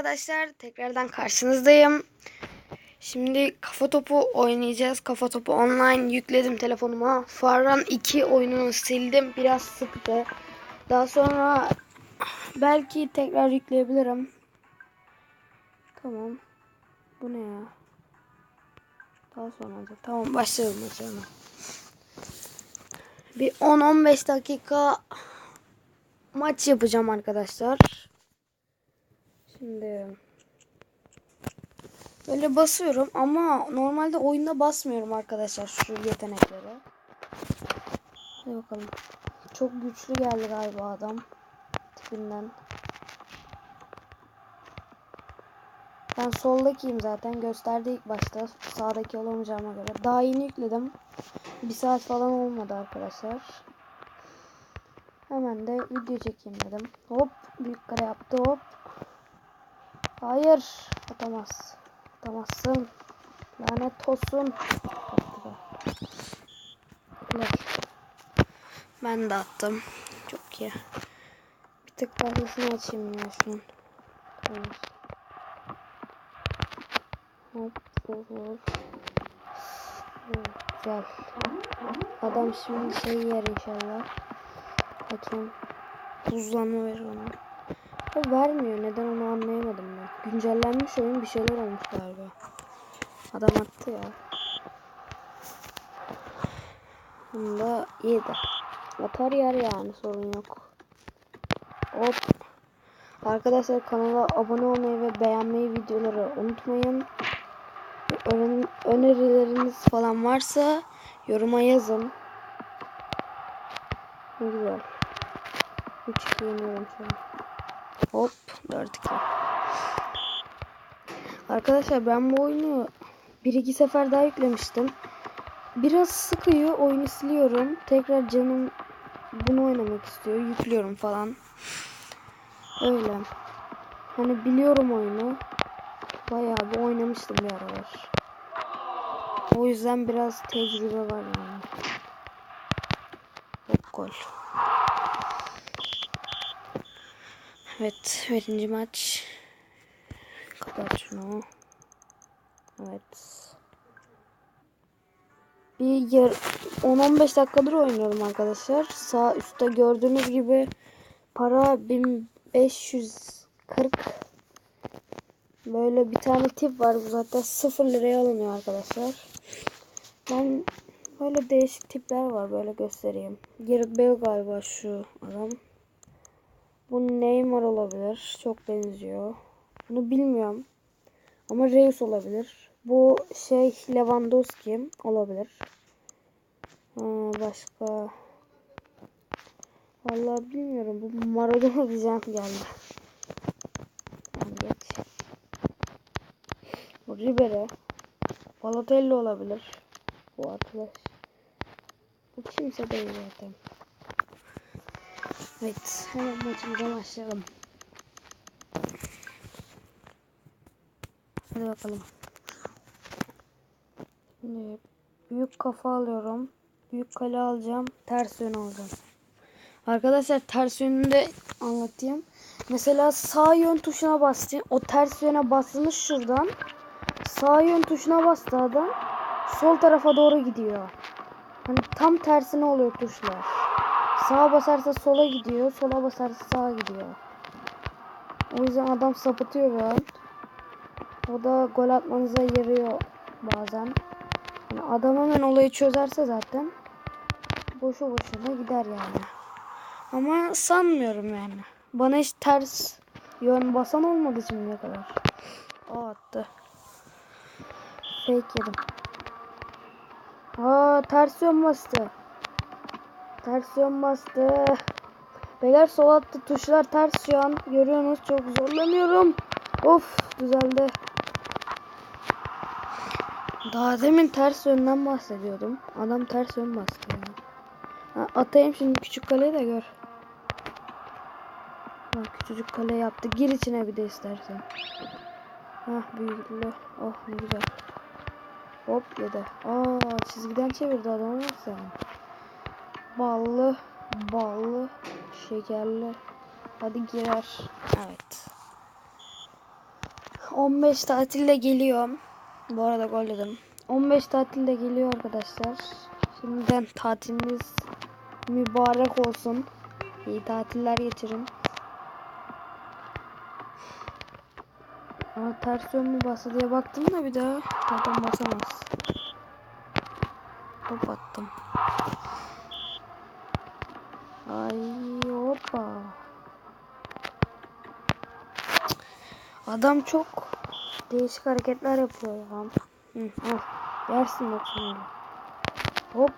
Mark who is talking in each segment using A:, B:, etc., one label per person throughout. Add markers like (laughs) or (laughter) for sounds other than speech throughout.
A: arkadaşlar. Tekrardan karşınızdayım. Şimdi kafa topu oynayacağız. Kafa topu online yükledim telefonuma. Farran 2 oyununu sildim. Biraz sıktı. Daha sonra belki tekrar yükleyebilirim. Tamam. Bu ne ya? Daha sonra da. Tamam başlayalım başlayalım. Bir 10-15 dakika maç yapacağım arkadaşlar. Şimdi böyle basıyorum ama normalde oyunda basmıyorum arkadaşlar şu yeteneklere. Hadi bakalım. Çok güçlü geldi galiba adam tipinden. Ben soldakiyim zaten. Gösterdi ilk başta. Sağdaki olamayacağıma göre. Daha yeni yükledim. Bir saat falan olmadı arkadaşlar. Hemen de video çekeyim dedim. Hop. Büyük kare yaptı. Hop. Hayır. Atamaz. Atamazsın. Lanet olsun. Ben de attım. Çok iyi. Bir tık fazlasını açayım ya şunun. Tamam. Hop vur. Vur, Güzel. Adam şimdi şey yer inşallah. Bakayım. Buzlanma ver ona. O vermiyor. Neden onu anlayamadım ben. Güncellenmiş oyun bir şeyler olmuş galiba. Adam attı ya. Bunda iyiydi. Atar yer yani sorun yok. Hop. Arkadaşlar kanala abone olmayı ve beğenmeyi videoları unutmayın. Öğren- önerileriniz falan varsa yoruma yazın. Ne güzel. 3 yeniyorum şu. Hop 4 2. Arkadaşlar ben bu oyunu bir iki sefer daha yüklemiştim. Biraz sıkıyor oyunu siliyorum. Tekrar canım bunu oynamak istiyor. Yüklüyorum falan. Öyle. Hani biliyorum oyunu. Bayağı bir oynamıştım bir aralar. O yüzden biraz tecrübe var yani. Hop gol. Evet, birinci maç. Kapat şunu. Evet. Bir yer 10-15 dakikadır oynuyorum arkadaşlar. Sağ üstte gördüğünüz gibi para 1540. Böyle bir tane tip var. Bu zaten 0 liraya alınıyor arkadaşlar. Ben böyle değişik tipler var. Böyle göstereyim. Gareth Bale galiba şu adam. Bu Neymar olabilir. Çok benziyor. Bunu bilmiyorum. Ama Reus olabilir. Bu şey Lewandowski olabilir. Ha, başka. Vallahi bilmiyorum. Bu Maradona diyeceğim geldi. Geç. Bu Ribery. Balotelli olabilir. Bu arkadaş. Bu kimse değil zaten. Evet, hemen maçımıza başlayalım. Hadi bakalım. Şimdi büyük kafa alıyorum. Büyük kale alacağım. Ters yön alacağım. Arkadaşlar ters yönünü de anlatayım. Mesela sağ yön tuşuna bastı. O ters yöne basmış şuradan. Sağ yön tuşuna bastı adam. Sol tarafa doğru gidiyor. Hani tam tersine oluyor tuşlar. Sağa basarsa sola gidiyor. Sola basarsa sağa gidiyor. O yüzden adam sapıtıyor an. O da gol atmanıza yarıyor bazen. Yani adam hemen olayı çözerse zaten boşu boşuna gider yani. Ama sanmıyorum yani. Bana hiç ters yön basan olmadı şimdiye kadar. O attı. Fake yedim. Aa ters yön bastı. Ters yön bastı. Beyler sol attı tuşlar ters an. Görüyorsunuz çok zorlanıyorum. Of düzeldi. Daha demin ters yönden bahsediyordum. Adam ters yön bastı ya. Ha, atayım şimdi küçük kaleyi de gör. Bak küçücük kale yaptı. Gir içine bir de istersen. Hah büyüdü. Oh ne güzel. Hop yedi. Aa çizgiden çevirdi adamı nasıl? Ballı, ballı, şekerli. Hadi girer. Evet. 15 tatilde geliyor. Bu arada gol dedim. 15 tatilde geliyor arkadaşlar. Şimdiden tatiliniz mübarek olsun. İyi tatiller geçirin. Aa, ters yön mü bastı diye baktım da bir daha zaten basamaz. Hop attım. Ay hoppa. Adam çok değişik hareketler yapıyor ya. Hı. Yersin bak şimdi. Hop.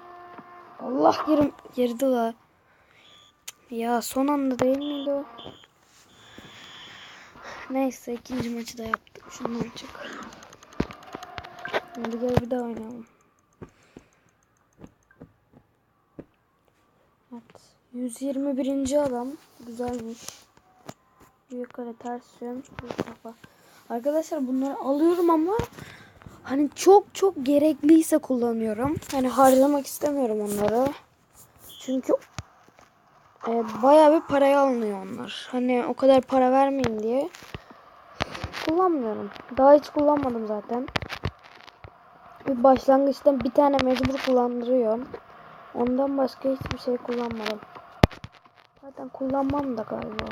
A: Allah yerim girdi la. Ya son anda değil miydi o? Neyse ikinci maçı da yaptık. Şundan çık. Hadi gel bir daha oynayalım. Evet. 121. adam. Güzelmiş. Kare ters yön. büyük kafa. Arkadaşlar bunları alıyorum ama hani çok çok gerekliyse kullanıyorum. Hani harcamak istemiyorum onları. Çünkü e, bayağı bir paraya alınıyor onlar. Hani o kadar para vermeyin diye kullanmıyorum. Daha hiç kullanmadım zaten. Bir başlangıçta bir tane mecbur kullandırıyor. Ondan başka hiçbir şey kullanmadım. Zaten kullanmam da galiba.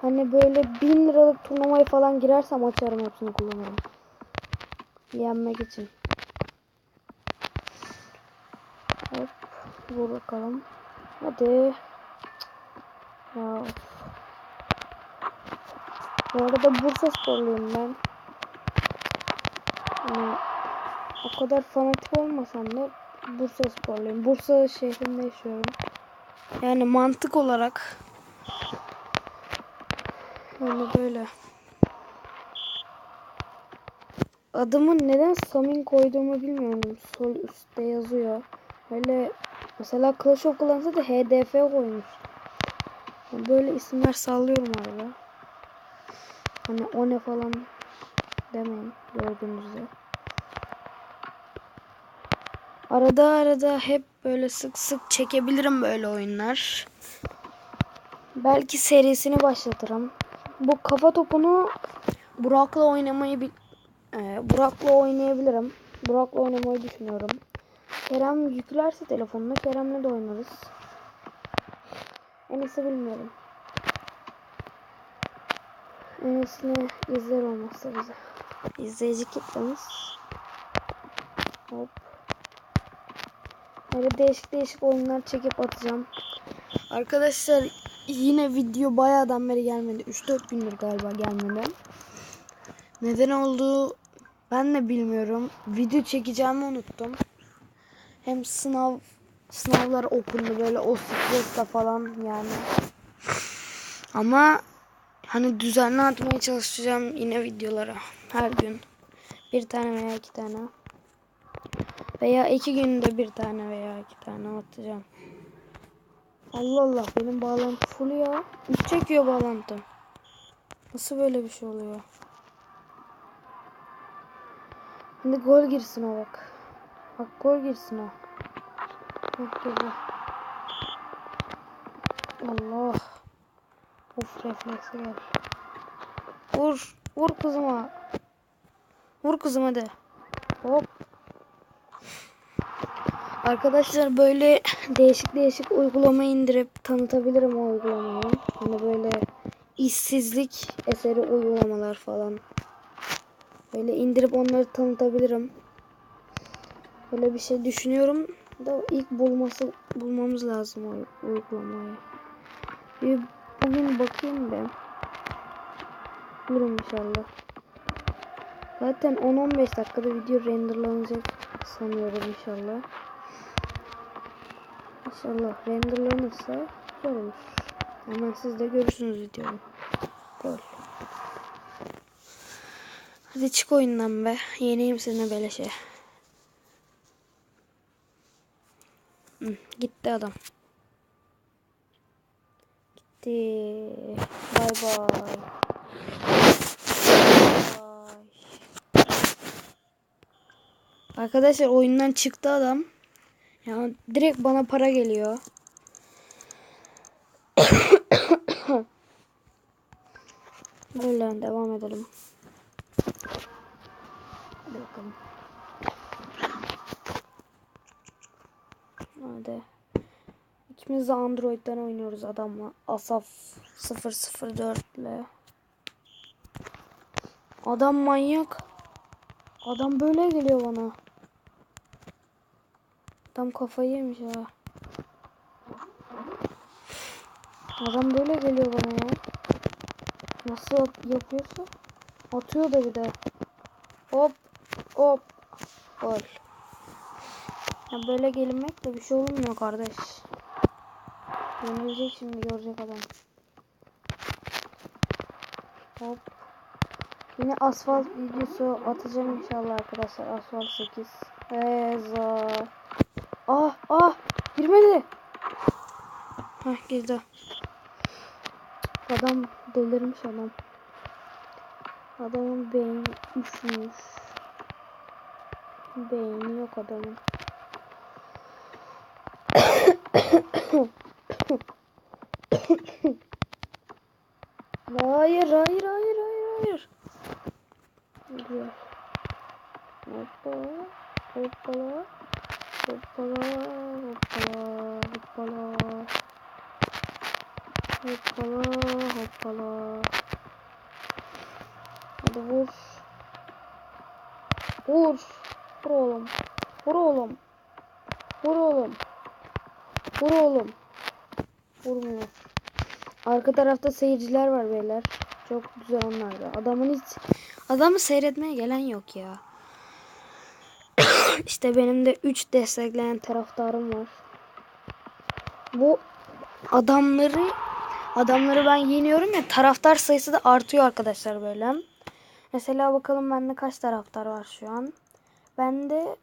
A: Hani böyle bin liralık turnuvaya falan girersem açarım hepsini kullanırım. Yenmek için. Hop. Vur bakalım. Hadi. Ya. Bu arada Bursa sporluyum ben. Yani o kadar fanatik olmasam da Bursa sporluyum. Bursa şehrinde yaşıyorum. Yani mantık olarak yani böyle. Adımı neden Samin koyduğumu bilmiyorum. Sol üstte yazıyor. Öyle mesela Clash of Clans'da da HDF koymuş. Böyle isimler sallıyorum arada. Hani o ne falan demeyin gördüğünüz üzere. Arada arada hep böyle sık sık çekebilirim böyle oyunlar. Belki serisini başlatırım. Bu kafa topunu Burak'la oynamayı bil ee, Burak'la oynayabilirim. Burak'la oynamayı düşünüyorum. Kerem yüklerse telefonunu Kerem'le de oynarız. Enes'i bilmiyorum. Enes'ini izler olmazsa bize. İzleyici kitlemiz. Hop. Böyle değişik değişik oyunlar çekip atacağım. Arkadaşlar yine video bayağıdan beri gelmedi. 3-4 gündür galiba gelmedi. Neden olduğu ben de bilmiyorum. Video çekeceğimi unuttum. Hem sınav sınavlar okundu böyle o stresle falan yani. Ama hani düzenli atmaya çalışacağım yine videolara. Her gün. Bir tane veya iki tane. Veya iki günde bir tane veya iki tane atacağım. Allah Allah benim bağlantı full ya. Üç çekiyor bağlantı. Nasıl böyle bir şey oluyor? Şimdi gol girsin o bak. Bak gol girsin o. Bak bak. Allah. Of refleksi gel. Vur. Vur kızıma. Vur kızım hadi. Hop. Arkadaşlar böyle değişik değişik uygulama indirip tanıtabilirim o uygulamayı. Hani böyle işsizlik eseri uygulamalar falan. Böyle indirip onları tanıtabilirim. Böyle bir şey düşünüyorum da ilk bulması bulmamız lazım o uygulamayı. Bir bugün bakayım ben. Bulurum inşallah. Zaten 10-15 dakikada video renderlanacak sanıyorum inşallah. İnşallah renderlanırsa güzel olur. Hemen siz de görürsünüz videoyu. Gol. Hadi çık oyundan be. Yeneyim seni beleşe. Hı, gitti adam. Gitti. Bay bay. Arkadaşlar oyundan çıktı adam. Ya direkt bana para geliyor. Böyle devam edelim. bakalım. Hadi. İkimiz de Android'den oynuyoruz adamla. Asaf 004 ile. Adam manyak. Adam böyle geliyor bana. Adam kafayı yemiş ha. Adam böyle geliyor bana ya. Nasıl yapıyorsa? Atıyor da bir de. Hop hop. Gol. Ya böyle gelinmekle bir şey olmuyor kardeş. Yenilecek şimdi görecek adam. Hop. Yine asfalt videosu atacağım inşallah arkadaşlar. Asfalt 8. Eza. Ah ah girmedi. Hah girdi. Adam delirmiş adam. Adamın beyni üşümüş. Beyni yok adamın. Hayır, hayır, hayır, hayır, hayır. Güzel. Hoppala, hoppala, hoppala, hoppala, hoppala. Hoppala, hoppala. Hadi vur. Vur. Vur oğlum. Vur oğlum. Vur oğlum. Vur oğlum. Vurmuyor. Arka tarafta seyirciler var beyler. Çok güzel onlar da. Adamın hiç adamı seyretmeye gelen yok ya. İşte benim de 3 destekleyen taraftarım var. Bu adamları adamları ben yeniyorum ya taraftar sayısı da artıyor arkadaşlar böyle. Mesela bakalım bende kaç taraftar var şu an. Bende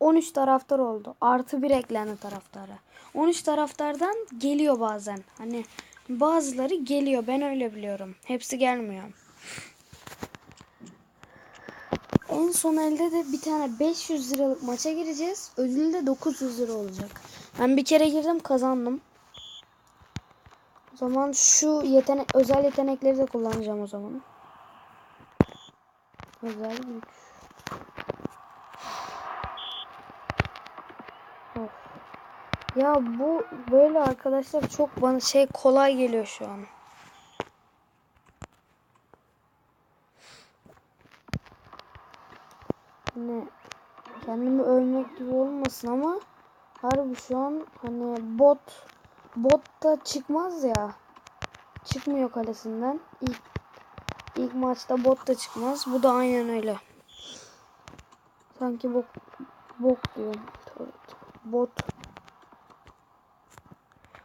A: 13 taraftar oldu. Artı bir eklendi taraftara. 13 taraftardan geliyor bazen. Hani bazıları geliyor. Ben öyle biliyorum. Hepsi gelmiyor. En son elde de bir tane 500 liralık maça gireceğiz. Ödülü de 900 lira olacak. Ben bir kere girdim kazandım. O zaman şu yetenek özel yetenekleri de kullanacağım o zaman. Özel güç. Of. Ya bu böyle arkadaşlar çok bana şey kolay geliyor şu an. Hani kendimi övmek gibi olmasın ama harbi şu an hani bot bot da çıkmaz ya. Çıkmıyor kalesinden. İlk ilk maçta bot da çıkmaz. Bu da aynen öyle. Sanki bok bok diyorum. Bot.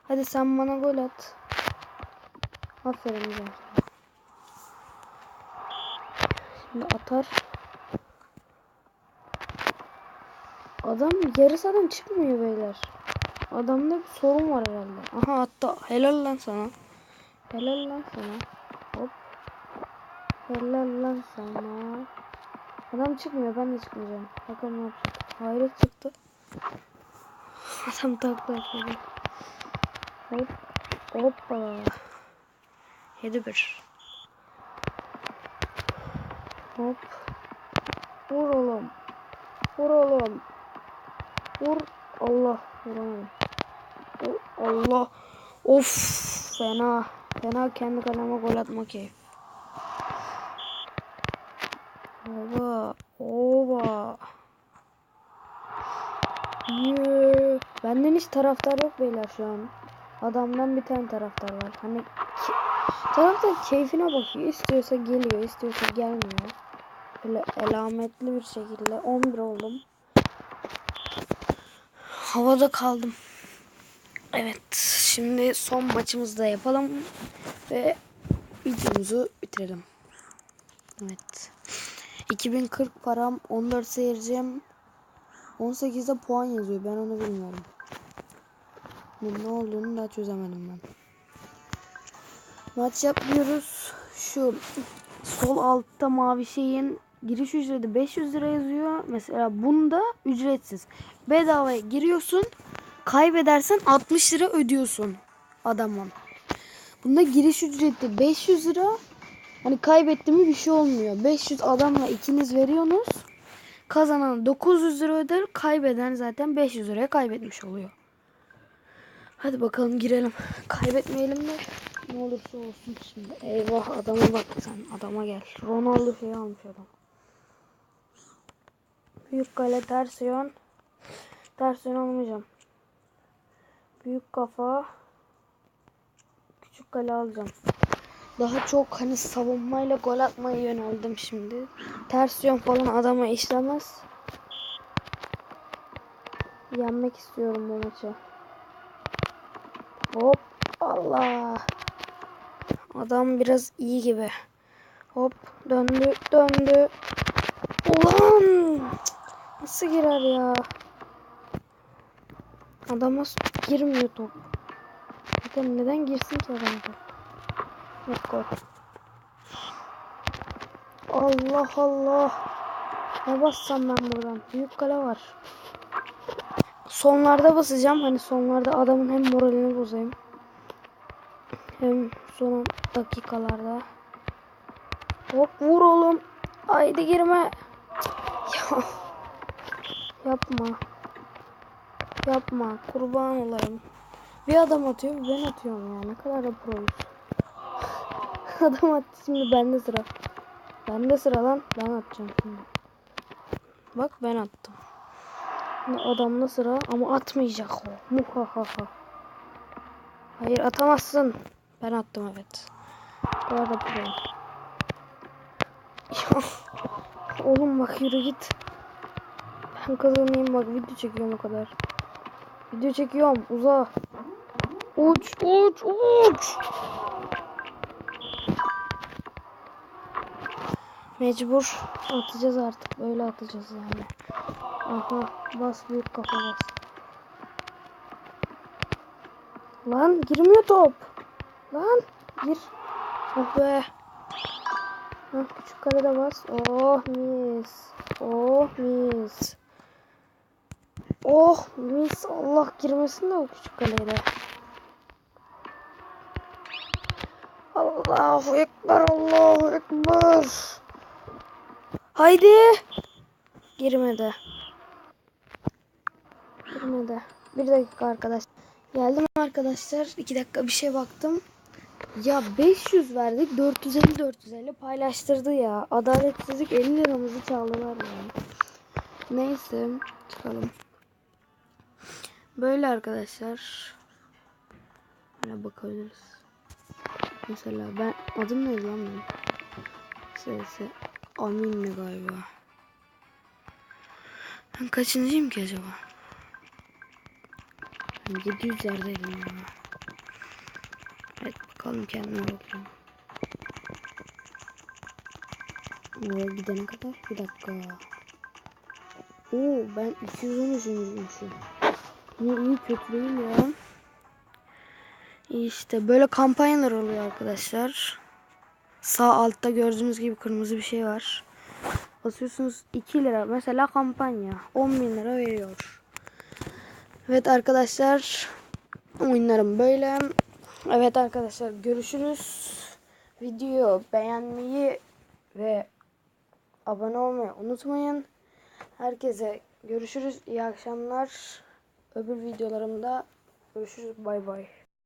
A: Hadi sen bana gol at. Aferin güzel. Şimdi atar. Adam yarısı adam çıkmıyor beyler. Adamda bir sorun var herhalde. Aha attı. Helal lan sana. Helal lan sana. Hop. Helal lan sana. Adam çıkmıyor. Ben de çıkmayacağım. Bakalım ne yapacak. Hayret çıktı. Adam takla atladı. Hop. Hoppa. 7-1. Hop. Vur oğlum. Vur oğlum. Vur. Allah. Vuramadım. Vur. Allah. Of. Fena. Fena kendi kaleme gol atma keyif. Oba. Oba. Yeah. Benden hiç taraftar yok beyler şu an. Adamdan bir tane taraftar var. Hani taraftar keyfine bakıyor. İstiyorsa geliyor, istiyorsa gelmiyor. Böyle elametli bir şekilde 11 oldum. Havada kaldım. Evet, şimdi son maçımızı da yapalım ve videomuzu bitirelim. Evet. 2040 param, 14 seyircim, 18'de puan yazıyor. Ben onu bilmiyorum. Ne olduğunu daha çözemedim ben. Maç yapmıyoruz. Şu sol altta mavi şeyin giriş ücreti 500 lira yazıyor. Mesela bunda ücretsiz. Bedavaya giriyorsun. Kaybedersen 60 lira ödüyorsun adamın. Bunda giriş ücreti 500 lira. Hani kaybetti mi bir şey olmuyor. 500 adamla ikiniz veriyorsunuz. Kazanan 900 lira öder. Kaybeden zaten 500 liraya kaybetmiş oluyor. Hadi bakalım girelim. Kaybetmeyelim de ne olursa olsun şimdi. Eyvah adama bak sen adama gel. Ronaldo şey almış adam. Büyük kale ters yön. Ters yön almayacağım. Büyük kafa. Küçük kale alacağım. Daha çok hani savunmayla gol atmaya yöneldim şimdi. Ters yön falan adama işlemez. Yenmek istiyorum bu maçı. Hop Allah. Adam biraz iyi gibi. Hop döndü döndü. Ulan nasıl girer ya? Adama girmiyor top. Zaten neden girsin ki adam top? Yok gol. Allah Allah. Ne bassam ben buradan? Büyük kale var. Sonlarda basacağım. Hani sonlarda adamın hem moralini bozayım. Hem son dakikalarda. Hop vur oğlum. Haydi girme. Ya. Yapma. Yapma. Kurban olayım. Bir adam atıyor ben atıyorum ya. Ne kadar da proyuz. (laughs) adam attı şimdi bende sıra. Bende sıra lan. Ben atacağım şimdi. Bak ben attım. Şimdi sıra ama atmayacak o. Muhahaha. Hayır atamazsın. Ben attım evet. Bu kadar da pro. Ya. (laughs) Oğlum bak yürü git. Ben kazanayım bak video çekiyorum o kadar. Video çekiyorum uza. Uç uç uç. Mecbur atacağız artık. Böyle atacağız yani. Aha bas büyük kafa bas. Lan girmiyor top. Lan gir. Oh be. Hah, küçük kalede bas. Oh mis. Oh mis. Oh mis. Allah girmesin de o küçük kalede. Allahu Ekber. Allahu Ekber. Haydi. Girmedi. Girmedi. Bir dakika arkadaş. Geldim arkadaşlar. iki dakika bir şey baktım. Ya 500 verdik 450 450 paylaştırdı ya. Adaletsizlik 50 liramızı çaldılar yani. Neyse çıkalım. Böyle arkadaşlar. Hani bakabiliriz. Mesela ben adım neydi lan benim? Sesi Amin mi galiba? Ben kaçıncıyım ki acaba? Ben 700'lerdeydim ya. Evet bakalım kendime bakayım. Oraya gidene kadar bir dakika. Oo ben 213'ümmüşüm. Ne iyi kötü değil ya. İşte böyle kampanyalar oluyor arkadaşlar. Sağ altta gördüğünüz gibi kırmızı bir şey var. Basıyorsunuz 2 lira. Mesela kampanya. 10 bin lira veriyor. Evet arkadaşlar. Oyunlarım böyle. Evet arkadaşlar görüşürüz. Videoyu beğenmeyi ve abone olmayı unutmayın. Herkese görüşürüz. İyi akşamlar. Öbür videolarımda görüşürüz. Bay bay.